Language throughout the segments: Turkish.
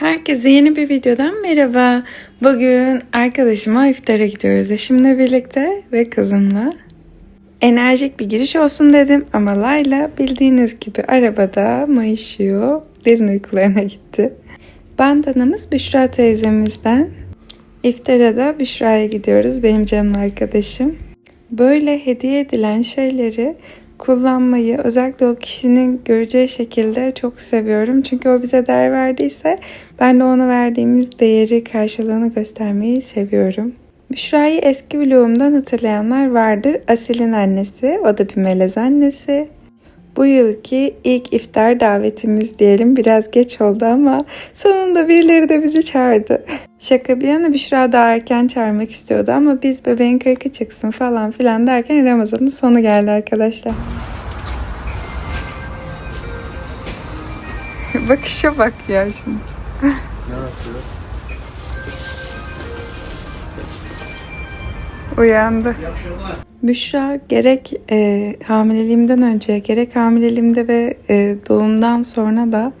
Herkese yeni bir videodan merhaba. Bugün arkadaşıma iftara gidiyoruz eşimle birlikte ve kızımla. Enerjik bir giriş olsun dedim ama Layla bildiğiniz gibi arabada mayışıyor. Derin uykularına gitti. Bandanamız Büşra teyzemizden. İftara da Büşra'ya gidiyoruz benim canım arkadaşım. Böyle hediye edilen şeyleri kullanmayı özellikle o kişinin göreceği şekilde çok seviyorum. Çünkü o bize değer verdiyse ben de ona verdiğimiz değeri karşılığını göstermeyi seviyorum. Büşra'yı eski vlogumdan hatırlayanlar vardır. Asil'in annesi, o da bir melez annesi. Bu yılki ilk iftar davetimiz diyelim. Biraz geç oldu ama sonunda birileri de bizi çağırdı. Şaka bir yana Büşra daha erken çağırmak istiyordu ama biz bebeğin kırkı çıksın falan filan derken Ramazan'ın sonu geldi arkadaşlar. Bakışa bak ya şimdi. Uyandı. Büşra gerek e, hamileliğimden önce gerek hamileliğimde ve e, doğumdan sonra da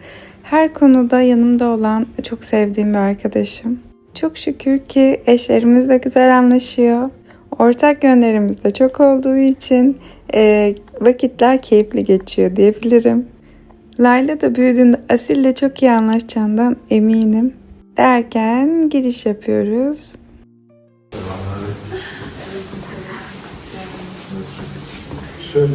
her konuda yanımda olan çok sevdiğim bir arkadaşım. Çok şükür ki eşlerimiz de güzel anlaşıyor. Ortak yönlerimiz de çok olduğu için e, vakitler keyifli geçiyor diyebilirim. Layla da büyüdüğünde Asil'le çok iyi anlaşacağından eminim. Derken giriş yapıyoruz. Şöyle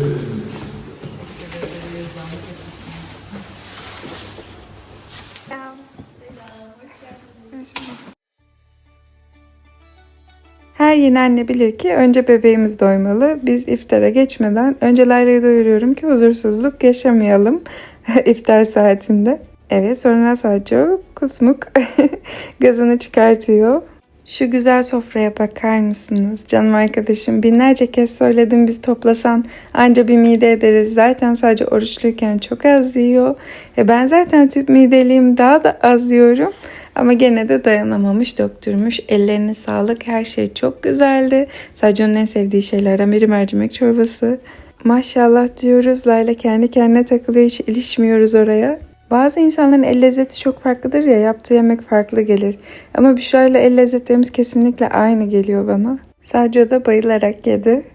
Her yeni anne bilir ki önce bebeğimiz doymalı. Biz iftara geçmeden önce Layla'yı doyuruyorum ki huzursuzluk yaşamayalım iftar saatinde. Evet sonra sadece kusmuk gazını çıkartıyor. Şu güzel sofraya bakar mısınız? Canım arkadaşım binlerce kez söyledim biz toplasan anca bir mide ederiz. Zaten sadece oruçluyken çok az yiyor. E ben zaten tüp mideliyim daha da az yiyorum. Ama gene de dayanamamış döktürmüş. Ellerine sağlık her şey çok güzeldi. Sadece onun en sevdiği şeylerden biri mercimek çorbası. Maşallah diyoruz Layla kendi kendine takılıyor hiç ilişmiyoruz oraya. Bazı insanların el lezzeti çok farklıdır ya yaptığı yemek farklı gelir. Ama Büşra ile el lezzetlerimiz kesinlikle aynı geliyor bana. Sadece da bayılarak yedi.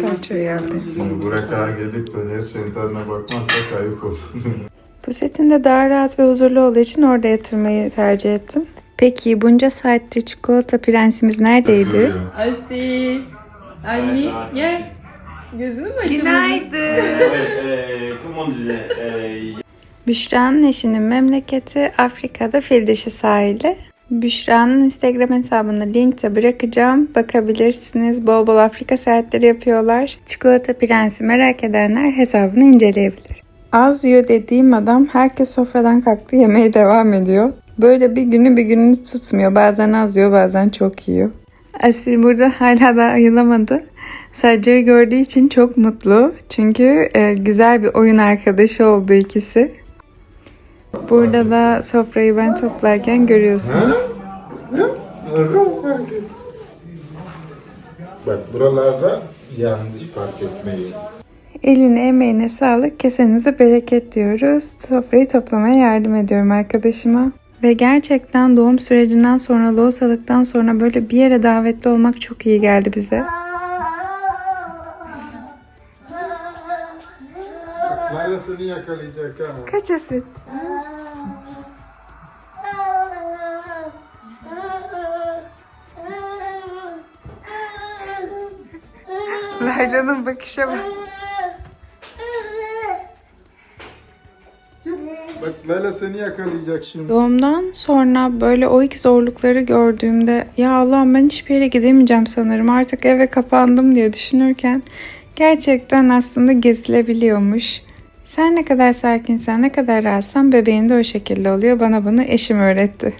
Sadece. Şimdi buraya kadar gelip de her şeyin tadına bakmazsak ayıp olur. Bu setin de daha rahat ve huzurlu olduğu için orada yatırmayı tercih ettim. Peki bunca saattir çikolata prensimiz neredeydi? Asil. Anne gel. Gözünü mü açamadın? Günaydın. comment disait euh, Büşra'nın eşinin memleketi Afrika'da Fildişi sahili. Büşra'nın Instagram hesabını linkte bırakacağım. Bakabilirsiniz. Bol bol Afrika seyahatleri yapıyorlar. Çikolata Prensi merak edenler hesabını inceleyebilir. Az yiyor dediğim adam herkes sofradan kalktı yemeye devam ediyor. Böyle bir günü bir gününü tutmuyor. Bazen az yiyor bazen çok yiyor. Asil burada hala da ayılamadı. Sadece gördüğü için çok mutlu. Çünkü e, güzel bir oyun arkadaşı oldu ikisi. Burada da sofrayı ben toplarken görüyorsunuz. Bak buralarda yanlış fark etmeyin. Eline emeğine sağlık, kesenize bereket diyoruz. Sofrayı toplamaya yardım ediyorum arkadaşıma. Ve gerçekten doğum sürecinden sonra, lohusalıktan sonra böyle bir yere davetli olmak çok iyi geldi bize. Layla seni yakalayacak ha. Kaç asit? Layla'nın bakışa bak. Bak Layla seni yakalayacak şimdi. Doğumdan sonra böyle o ilk zorlukları gördüğümde ya Allah'ım ben hiçbir yere gidemeyeceğim sanırım artık eve kapandım diye düşünürken gerçekten aslında gezilebiliyormuş. Sen ne kadar sakinsen, ne kadar rahatsan bebeğin de o şekilde oluyor. Bana bunu eşim öğretti.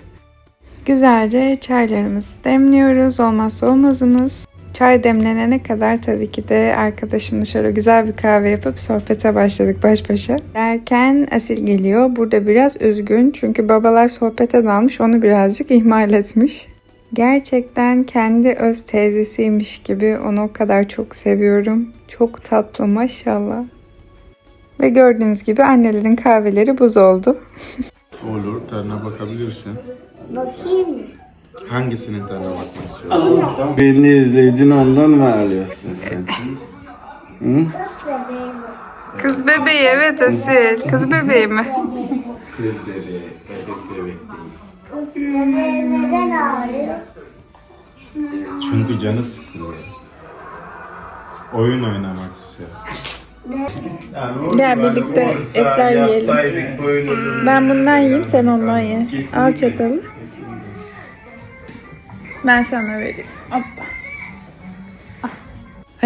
Güzelce çaylarımızı demliyoruz. Olmazsa olmazımız. Çay demlenene kadar tabii ki de arkadaşımla şöyle güzel bir kahve yapıp sohbete başladık baş başa. Derken Asil geliyor. Burada biraz üzgün çünkü babalar sohbete dalmış onu birazcık ihmal etmiş. Gerçekten kendi öz teyzesiymiş gibi onu o kadar çok seviyorum. Çok tatlı maşallah. Ve gördüğünüz gibi annelerin kahveleri buz oldu. Olur, tadına bakabilirsin. Bakayım. Hangisinin tadına bakmak istiyorsun? Beni izledin ondan mı ağlıyorsun sen? Bebeğim. Kız bebeği evet Asil. Kız bebeği mi? Kız bebeği, bebek değil. Kız bebeğim neden ağrıyor? Çünkü canı sıkılıyor. Oyun oynamak istiyor. Gel birlikte etler yiyelim. Ben bundan yiyeyim sen ondan ye. Al çatalı. Ben sana vereyim. Hoppa. Ah.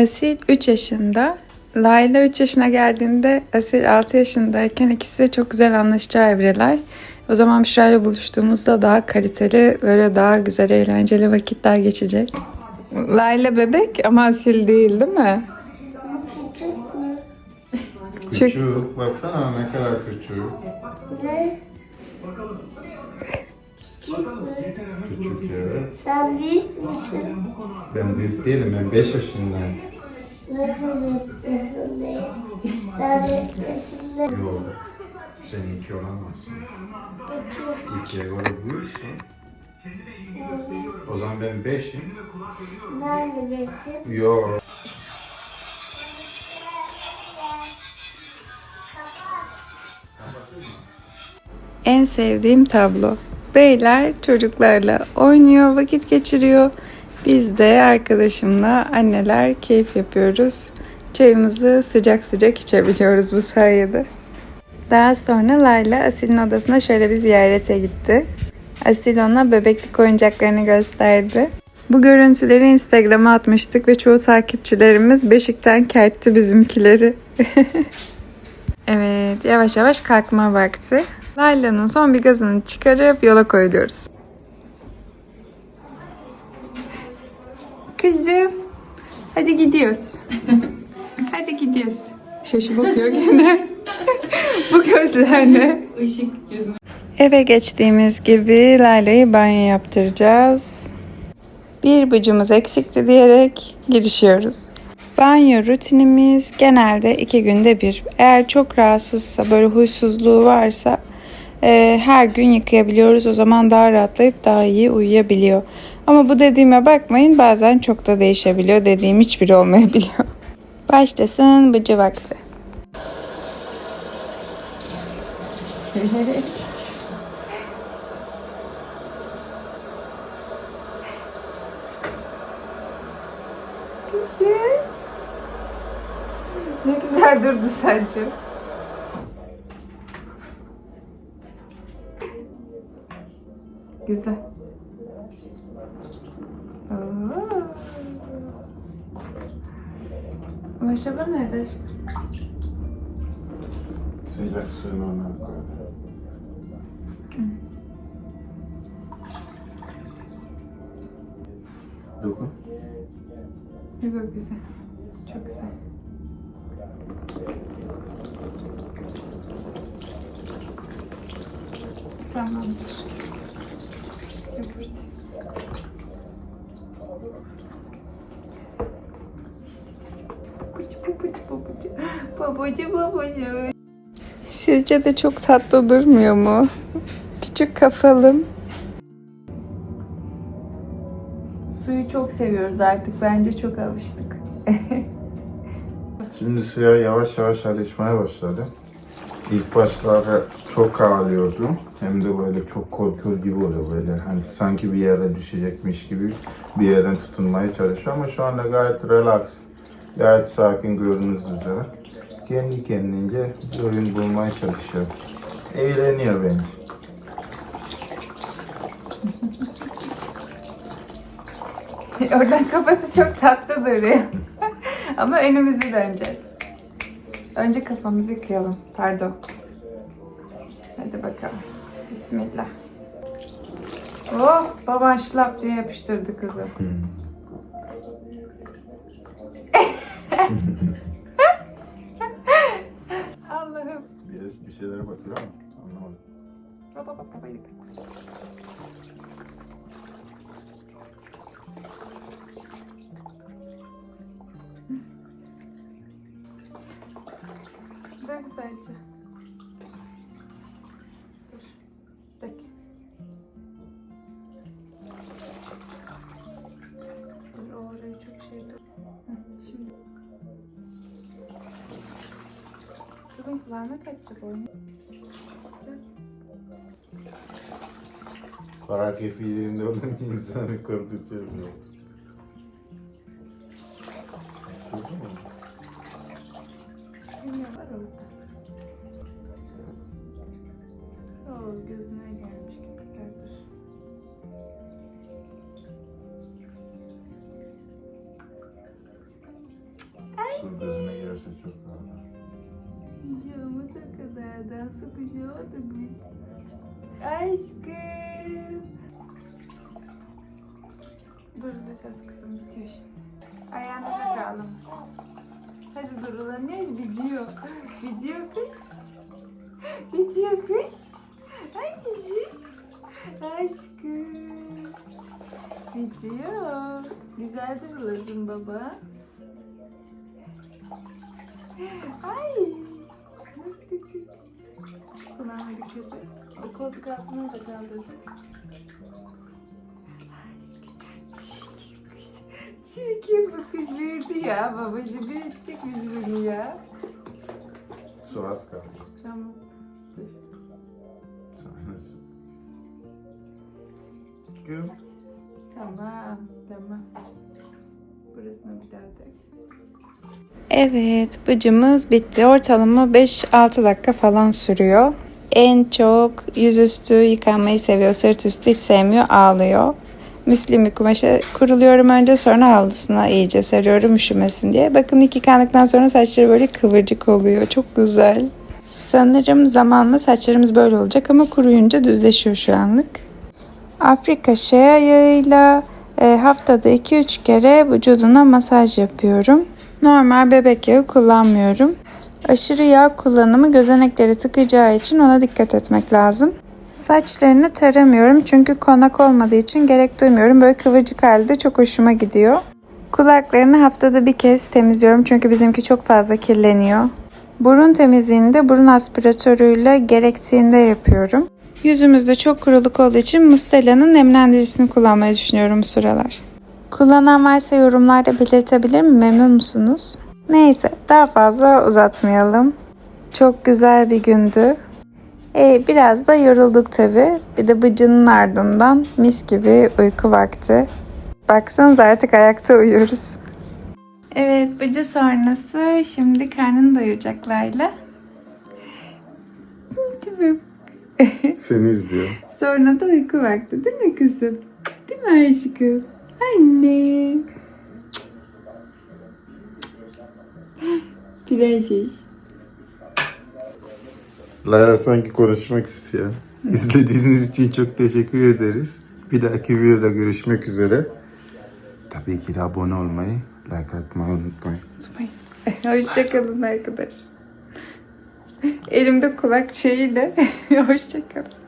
Asil 3 yaşında. Layla 3 yaşına geldiğinde Asil 6 yaşındayken ikisi de çok güzel anlaşacağı evreler. O zaman Büşra'yla buluştuğumuzda daha kaliteli, böyle daha güzel, eğlenceli vakitler geçecek. Layla bebek ama Asil değil değil mi? Küçük mü? Küçük. Küçük, baksana ne kadar küçük. Ne? Sen büyük müsün? Ben büyük değilim, ben 5 yaşındayım. Sen büyüksün değil. Yok, sen iki olamazsın. İkiye göre büyüksün. O zaman ben beşim. Ben de büyüksün. Yok. En sevdiğim tablo. Beyler çocuklarla oynuyor, vakit geçiriyor. Biz de arkadaşımla anneler keyif yapıyoruz. Çayımızı sıcak sıcak içebiliyoruz bu sayede. Daha sonra Layla Asil'in odasına şöyle bir ziyarete gitti. Asil ona bebeklik oyuncaklarını gösterdi. Bu görüntüleri Instagram'a atmıştık ve çoğu takipçilerimiz beşikten kertti bizimkileri. Evet, yavaş yavaş kalkma vakti. Layla'nın son bir gazını çıkarıp yola koyuyoruz. Kızım, hadi gidiyoruz. hadi gidiyoruz. Şaşı bakıyor gene. Bu gözler ne? Işık gözüme. Eve geçtiğimiz gibi Layla'yı banyo yaptıracağız. Bir bıcımız eksikti diyerek girişiyoruz. Banyo rutinimiz genelde iki günde bir. Eğer çok rahatsızsa, böyle huysuzluğu varsa e, her gün yıkayabiliyoruz. O zaman daha rahatlayıp daha iyi uyuyabiliyor. Ama bu dediğime bakmayın bazen çok da değişebiliyor. Dediğim hiçbiri olmayabiliyor. Başlasın bıcı vakti. Ne güzel durdu sence. Güzel. Oo. Maşallah nerede aşkım? Sıcak suyunu ona koy. Dokun. Yok güzel. Çok güzel. Tamamdır. Babacı babacı. Sizce de çok tatlı durmuyor mu? Küçük kafalım. Suyu çok seviyoruz artık. Bence çok alıştık. Şimdi suya yavaş yavaş alışmaya başladı. İlk başlarda çok ağlıyordu. Hem de böyle çok korkuyor gibi oluyor böyle. Hani sanki bir yere düşecekmiş gibi bir yerden tutunmaya çalışıyor ama şu anda gayet relax. Gayet sakin gördüğünüz üzere. Kendi kendince bir oyun bulmaya çalışıyor. Eğleniyor bence. Oradan kafası çok tatlı duruyor. Ama önümüzü döneceğiz. Önce kafamızı yıkayalım. Pardon. Hadi bakalım. Bismillah. Oh, baban şlap diye yapıştırdı kızı. Allah'ım. Bir, bir şeylere bakıyor ama anlamadım. Baba bak kafayı yıka. Dök Kaçacak oyun. Para keyfilerinde olan insanı korkutuyor. Kuşağı olduk biz. Aşkım. Durulacağız kızım bitiyor şimdi. Ayağına bakalım. Hadi durulanıyoruz video. Video kız. Video kız. Anneciğim. Aşkım. Video. Güzel duruladın baba. Ay. Kulağıma et. O koltuk altına da kaldırdı. Çirkin bu kız büyüdü ya. Babacı büyüttük biz bunu ya. Su az kaldı. Tamam. Dur. Sana su. Kız. Tamam. Tamam. Burasına bir daha tak. Evet, bıcımız bitti. Ortalama 5-6 dakika falan sürüyor. En çok yüzüstü yıkanmayı seviyor, sırt üstü hiç sevmiyor, ağlıyor. Müslim bir kumaşa kuruluyorum önce sonra havlusuna iyice sarıyorum üşümesin diye. Bakın ilk yıkandıktan sonra saçları böyle kıvırcık oluyor. Çok güzel. Sanırım zamanla saçlarımız böyle olacak ama kuruyunca düzleşiyor şu anlık. Afrika şea yağıyla e, haftada 2-3 kere vücuduna masaj yapıyorum. Normal bebek yağı kullanmıyorum. Aşırı yağ kullanımı gözenekleri tıkacağı için ona dikkat etmek lazım. Saçlarını taramıyorum çünkü konak olmadığı için gerek duymuyorum. Böyle kıvırcık halde çok hoşuma gidiyor. Kulaklarını haftada bir kez temizliyorum çünkü bizimki çok fazla kirleniyor. Burun temizliğini de burun aspiratörüyle gerektiğinde yapıyorum. Yüzümüzde çok kuruluk olduğu için Mustela'nın nemlendiricisini kullanmayı düşünüyorum bu sıralar. Kullanan varsa yorumlarda belirtebilir mi? Memnun musunuz? Neyse daha fazla uzatmayalım. Çok güzel bir gündü. E, biraz da yorulduk tabi. Bir de bıcının ardından mis gibi uyku vakti. Baksanıza artık ayakta uyuyoruz. Evet, bıcı sonrası şimdi karnını doyuracak Layla. Değil mi? Seni izliyor. Sonra da uyku vakti değil mi kızım? Değil mi aşkım? Anne. Prenses. Layla sanki konuşmak istiyor. İzlediğiniz için çok teşekkür ederiz. Bir dahaki videoda görüşmek üzere. Tabii ki de abone olmayı, like atmayı unutmayın. Hoşçakalın arkadaşlar. Elimde kulak şeyiyle. Hoşçakalın.